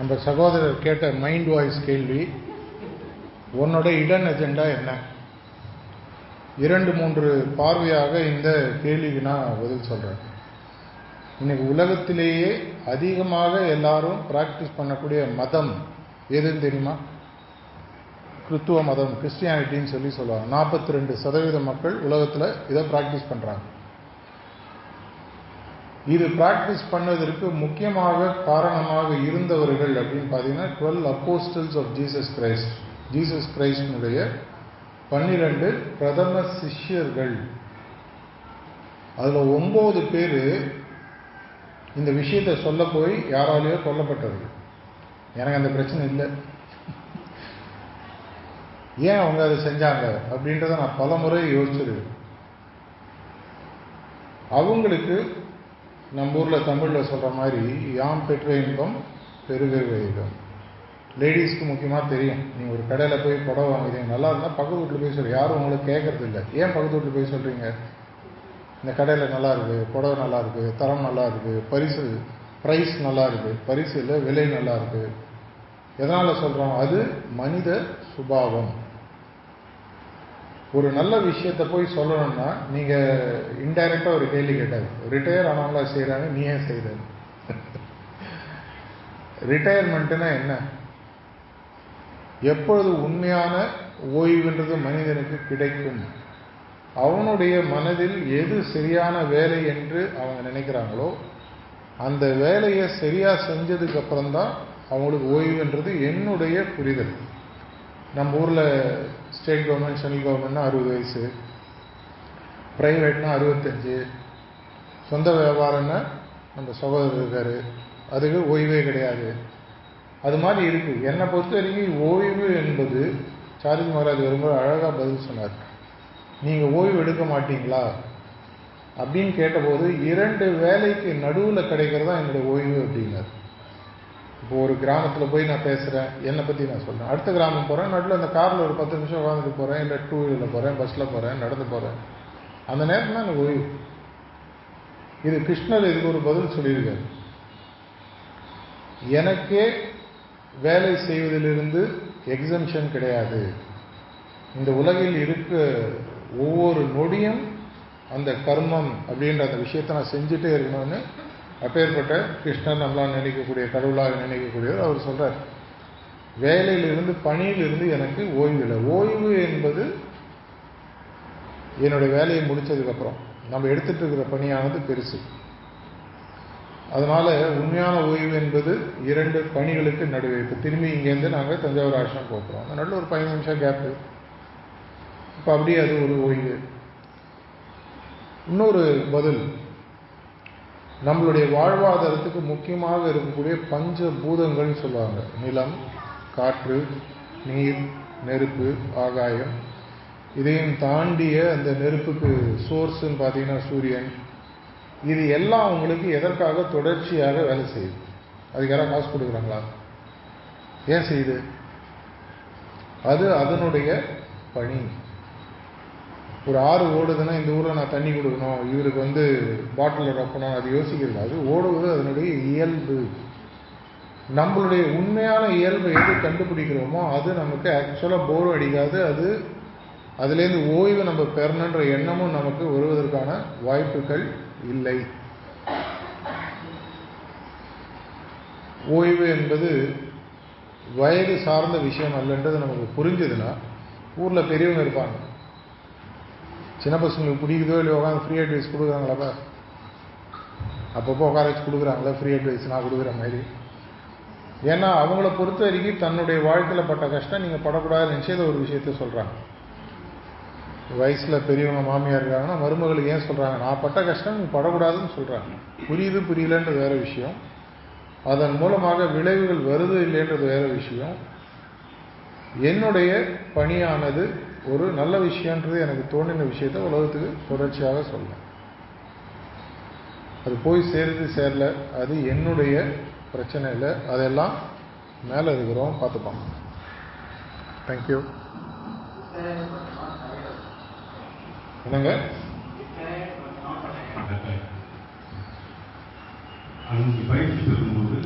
நம்ம சகோதரர் கேட்ட மைண்ட் வாய்ஸ் கேள்வி உன்னோட இடன் அஜெண்டா என்ன? இரண்டு மூன்று பார்வையாக இந்த கேள்விக்கு நான் பதில் சொல்கிறேன் இன்னைக்கு உலகத்திலேயே அதிகமாக எல்லாரும் ப்ராக்டிஸ் பண்ணக்கூடிய மதம் எதுன்னு தெரியுமா? கிறித்துவ மதம் கிறிஸ்டியானிட்டின்னு சொல்லி சொல்லுவாங்க. நாற்பத்தி ரெண்டு சதவீத மக்கள் உலகத்தில் இதை ப்ராக்டிஸ் பண்ணுறாங்க இது பிராக்டிஸ் பண்ணதற்கு முக்கியமாக காரணமாக இருந்தவர்கள் அப்படின்னு பார்த்தீங்கன்னா twelve apostles of Jesus Christ Jesus கிரைஸ்டினுடைய பன்னிரெண்டு பிரதம சிஷ்யர்கள். அதில் ஒம்பது பேர் இந்த விஷயத்தை சொல்ல போய் யாராலேயோ கொல்லப்பட்டவர்கள். எனக்கு அந்த பிரச்சனை இல்லை. ஏன் அவங்க அதை செஞ்சாங்க அப்படின்றத நான் பல முறை யோசிச்சிருக்கேன். அவங்களுக்கு நம்ம ஊரில் தமிழில் சொல்கிற மாதிரி யாம் பெற்ற இன்பம் பெருக இன்பம் லேடிஸ்க்கு முக்கியமாக தெரியும். நீங்கள் ஒரு கடையில் போய் புடவை வாங்குறீங்க நல்லா இருந்தால் பக்கத்து வீட்டில் போய் சொல்றீங்க யாரும் உங்களுக்கு கேட்கறது இல்லை. ஏன் பக்கத்து வீட்டில் போய் சொல்கிறீங்க இந்த கடையில் நல்லா இருக்குது புடவை நல்லா இருக்குது தரம் நல்லா இருக்குது பரிசு ப்ரைஸ் நல்லா இருக்குது பரிசு இல்லை விலை நல்லா இருக்குது எதனால் சொல்கிறோம் அது மனித சுபாவம். ஒரு நல்ல விஷயத்த போய் சொல்லணும்னா நீங்க இன்டைரக்டா ஒரு கேள்வி கேட்டாது. ரிட்டையர் ஆனவங்களா செய்யறாங்க நீ ஏன் செய்யற ரிட்டையர்மெண்ட்னா என்ன? எப்பொழுது உண்மையான ஓய்வுன்றது மனிதனுக்கு கிடைக்கும். அவனுடைய மனதில் எது சரியான வேலை என்று அவங்க நினைக்கிறாங்களோ அந்த வேலையை சரியாக செஞ்சதுக்கு தான் அவங்களுக்கு ஓய்வுன்றது என்னுடைய புரிதல். நம்ம ஊரில் ஸ்டேட் கவர்மெண்ட் சென்ட்ரல் கவர்மெண்ட்னா அறுபது வயசு. ப்ரைவேட்னா அறுபத்தஞ்சு. சொந்த வியாபாரம்னா நம்ம சகோதரர் இருக்கார். அதுக்கு ஓய்வே கிடையாது. அது மாதிரி இருக்குது என்னை பொறுத்த வரைக்கும் ஓய்வு என்பது சாரதி மகாராஜ் வரும்போது அழகாக பதில் சொன்னார். நீங்கள் ஓய்வு எடுக்க மாட்டீங்களா? அப்படின்னு கேட்டபோது இரண்டு வேலைக்கு நடுவில் கிடைக்கிறதா என்னுடைய ஓய்வு அப்படின்னார். இப்போ ஒரு கிராமத்தில் போய் நான் பேசுகிறேன் என்னை பற்றி நான் சொல்கிறேன் அடுத்த கிராமம் போகிறேன் நடுவில் அந்த காரில் ஒரு பத்து நிமிஷம் உட்காந்துட்டு போகிறேன் இல்லை டூ வீலரில் போகிறேன் பஸ்ஸில் போகிறேன் நடந்து போகிறேன் அந்த நேரத்தில் தான் எனக்கு ஓய்வு. இது கிருஷ்ணர் இதுக்கு ஒரு பதில் சொல்லியிருக்காரு. எனக்கே வேலை செய்வதிலிருந்து எக்ஸம்ஷன் கிடையாது. இந்த உலகில் இருக்க ஒவ்வொரு நொடியும் அந்த கர்மம் அப்படின்ற அந்த விஷயத்தை நான் செஞ்சுட்டே இருக்கணும்னு அப்பேற்பட்ட கிருஷ்ணன் நம்மளால் நினைக்கக்கூடிய கடவுளாக நினைக்கக்கூடியவர் அவர் சொல்கிறார் வேலையிலிருந்து பணியிலிருந்து எனக்கு ஓய்வு இல்லை. ஓய்வு என்பது என்னுடைய வேலையை முடித்ததுக்கப்புறம் நம்ம எடுத்துகிட்டு இருக்கிற பணியானது பெருசு. அதனால் உண்மையான ஓய்வு என்பது இரண்டு பணிகளுக்கு நடுவே. இப்போ திரும்பி இங்கேருந்து நாங்கள் தஞ்சாவூர் ஆசிரம் போகிறோம் நல்ல ஒரு பதினஞ்சு நிமிஷம் கேப்பு இப்போ அப்படியே அது ஒரு ஓய்வு. இன்னொரு பதில். நம்மளுடைய வாழ்வாதாரத்துக்கு முக்கியமாக இருக்கக்கூடிய பஞ்ச பூதங்கள்னு சொல்லுவாங்க. நிலம் காற்று நீர் நெருப்பு ஆகாயம். இதையும் தாண்டிய அந்த நெருப்புக்கு சோர்ஸுன்னு பார்த்தீங்கன்னா சூரியன். இது எல்லாம் அவங்களுக்கு எதற்காக தொடர்ச்சியாக வேலை செய்யுது? அதுக்கு யாராவது காசு கொடுக்குறாங்களா? ஏன் செய்யுது? அது அதனுடைய பணி. ஒரு ஆறு ஓடுதுன்னா இந்த ஊரில் நான் தண்ணி கொடுக்கணும். இவருக்கு வந்து பாட்டிலில் ரொப்பணும் அது யோசிக்கிறது அது ஓடுவது அதனுடைய இயல்பு. நம்மளுடைய உண்மையான இயல்பை எது கண்டுபிடிக்கிறோமோ அது நமக்கு ஆக்சுவலாக போர் அடிக்காது. அது அதுலேருந்து ஓய்வு நம்ம பெறணுன்ற எண்ணமும் நமக்கு வருவதற்கான வாய்ப்புகள் இல்லை. ஓய்வு என்பது வயது சார்ந்த விஷயம் அல்லன்றது நமக்கு புரிஞ்சதுன்னா ஊரில் பெரியவங்க இருப்பாங்க. சின்ன பசங்களுக்கு பிடிக்குதோ இல்லையோ உட்காந்து ஃப்ரீ அட்வைஸ் கொடுக்குறாங்களாப்பா அப்பப்போ உட்கார வச்சு கொடுக்குறாங்களா? ஃப்ரீ அட்வைஸ் நான் கொடுக்குற மாதிரி. ஏன்னா அவங்கள பொறுத்த வரைக்கும் தன்னுடைய வாழ்க்கையில் பட்ட கஷ்டம் நீங்கள் படக்கூடாதுன்னு நினச்சது ஒரு விஷயத்த சொல்கிறாங்க வயசில் பெரியவங்க மாமியார் இருக்காங்கன்னா மருமகளுக்கு ஏன் சொல்கிறாங்க நான் பட்ட கஷ்டம் நீங்கள் படக்கூடாதுன்னு சொல்கிறாங்க புரியுது புரியலன்றது வேற விஷயம். அதன் மூலமாக விளைவுகள் வருது இல்லைன்றது வேற விஷயம். என்னுடைய பணியானது ஒரு நல்ல விஷயன்றது எனக்கு தோணின விஷயத்த உலகத்துக்கு தொடர்ச்சியாக சொல்லலாம் அது போய் சேருது சேரல அது என்னுடைய பிரச்சனை இல்லை அதெல்லாம் மேலே இருக்கிறோம் பார்த்துப்போம் தேங்க்யூ என்னங்க? அன்னைக்கு பயிற்சி பெறும்போது